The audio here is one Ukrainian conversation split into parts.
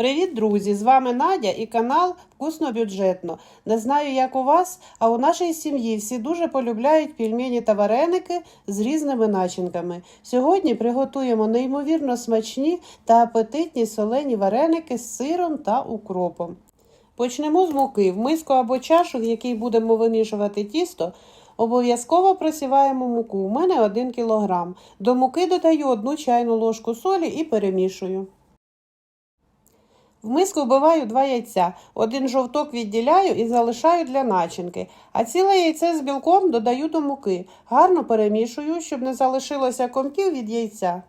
Привіт, друзі! З вами Надя і канал Вкусно бюджетно. Не знаю, як у вас, а у нашій сім'ї всі дуже полюбляють пельмені та вареники з різними начинками. Сьогодні приготуємо неймовірно смачні та апетитні солені вареники з сиром та укропом. Почнемо з муки. В миску або чашу, в якій будемо вимішувати тісто, обов'язково просіваємо муку. У мене 1 кг. До муки додаю 1 чайну ложку солі і перемішую. В миску вбиваю два яйця. Один жовток відділяю і залишаю для начинки, а ціле яйце з білком додаю до муки. Гарно перемішую, щоб не залишилося комків від яйця.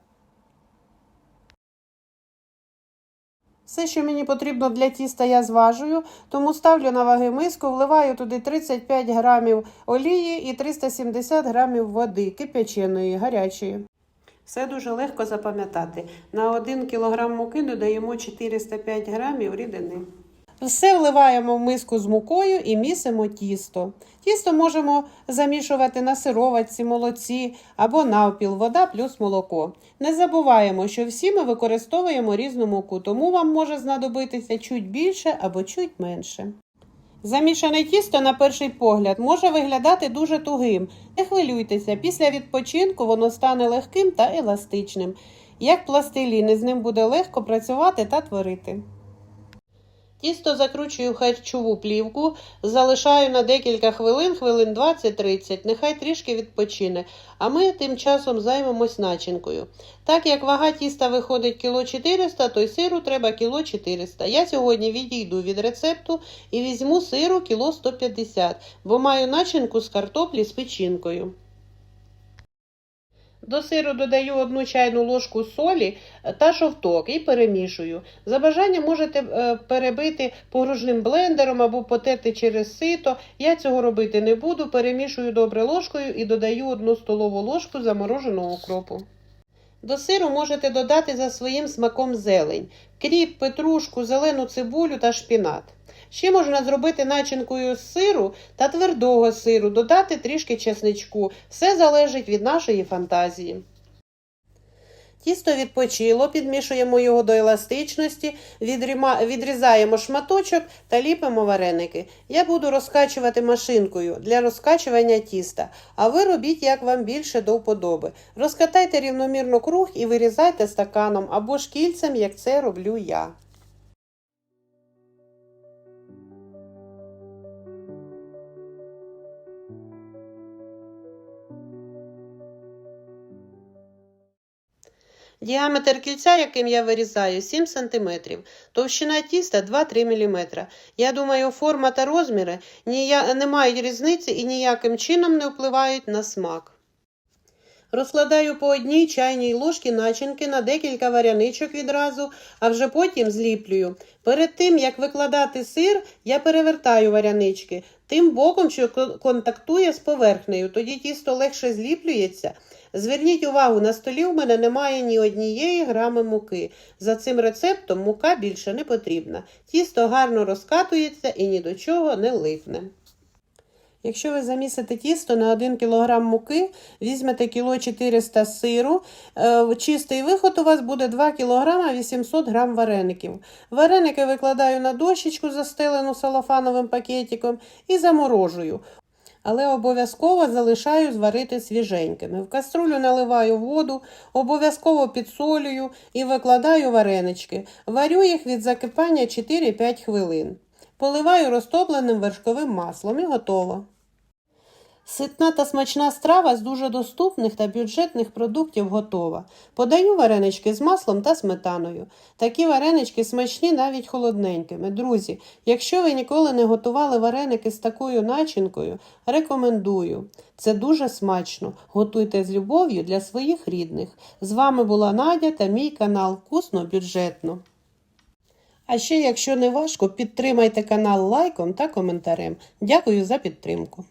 Все, що мені потрібно для тіста, я зважую, тому ставлю на ваги миску, вливаю туди 35 грамів олії і 370 грамів води кип'яченої, гарячої. Все дуже легко запам'ятати. На 1 кг муки додаємо 405 грамів рідини. Все вливаємо в миску з мукою і місимо тісто. Тісто можемо замішувати на сироватці, молоці або навпіл, вода плюс молоко. Не забуваємо, що всі ми використовуємо різну муку, тому вам може знадобитися чуть більше або чуть менше. Замішане тісто, на перший погляд, може виглядати дуже тугим. Не хвилюйтеся, після відпочинку воно стане легким та еластичним. Як пластилін, з ним буде легко працювати та творити. Тісто закручую харчову плівку, залишаю на декілька хвилин, хвилин 20-30, нехай трішки відпочине, а ми тим часом займемось начинкою. Так як вага тіста виходить кіло 400, то й сиру треба кіло 400. Я сьогодні відійду від рецепту і візьму сиру кіло 150, бо маю начинку з картоплі з печінкою. До сиру додаю одну чайну ложку солі та шовток і перемішую. За бажанням можете е, перебити погружним блендером або потерти через сито. Я цього робити не буду. Перемішую добре ложкою і додаю одну столову ложку замороженого укропу. До сиру можете додати за своїм смаком зелень, кріп, петрушку, зелену цибулю та шпінат. Ще можна зробити начинкою з сиру та твердого сиру, додати трішки чесничку. Все залежить від нашої фантазії. Тісто відпочило, підмішуємо його до еластичності, відрізаємо шматочок та ліпимо вареники. Я буду розкачувати машинкою для розкачування тіста, а ви робіть, як вам більше до вподоби. Розкатайте рівномірно круг і вирізайте стаканом або шкільцем, як це роблю я. Діаметр кільця, яким я вирізаю, 7 см, товщина тіста 2-3 мм. Я думаю, форма та розміри не мають різниці і ніяким чином не впливають на смак. Розкладаю по одній чайній ложці начинки на декілька варяничок відразу, а вже потім зліплюю. Перед тим, як викладати сир, я перевертаю варянички тим боком, що контактує з поверхнею, тоді тісто легше зліплюється. Зверніть увагу, на столі у мене немає ні однієї грами муки. За цим рецептом мука більше не потрібна. Тісто гарно розкатується і ні до чого не липне. Якщо ви замісите тісто на 1 кг муки, візьмете кіло 400 сиру, е, чистий виход у вас буде 2 кг 800 г вареників. Вареники викладаю на дощечку, застелену салофановим пакетиком, і заморожую. Але обов'язково залишаю зварити свіженькими. В каструлю наливаю воду, обов'язково підсолюю і викладаю варенички. Варю їх від закипання 4-5 хвилин. Поливаю розтопленим вершковим маслом і готово. Ситна та смачна страва з дуже доступних та бюджетних продуктів готова. Подаю варенички з маслом та сметаною. Такі варенички смачні навіть холодненькими. Друзі, якщо ви ніколи не готували вареники з такою начинкою, рекомендую. Це дуже смачно. Готуйте з любов'ю для своїх рідних. З вами була Надя та мій канал Вкусно бюджетно. А ще, якщо не важко, підтримайте канал лайком та коментарем. Дякую за підтримку.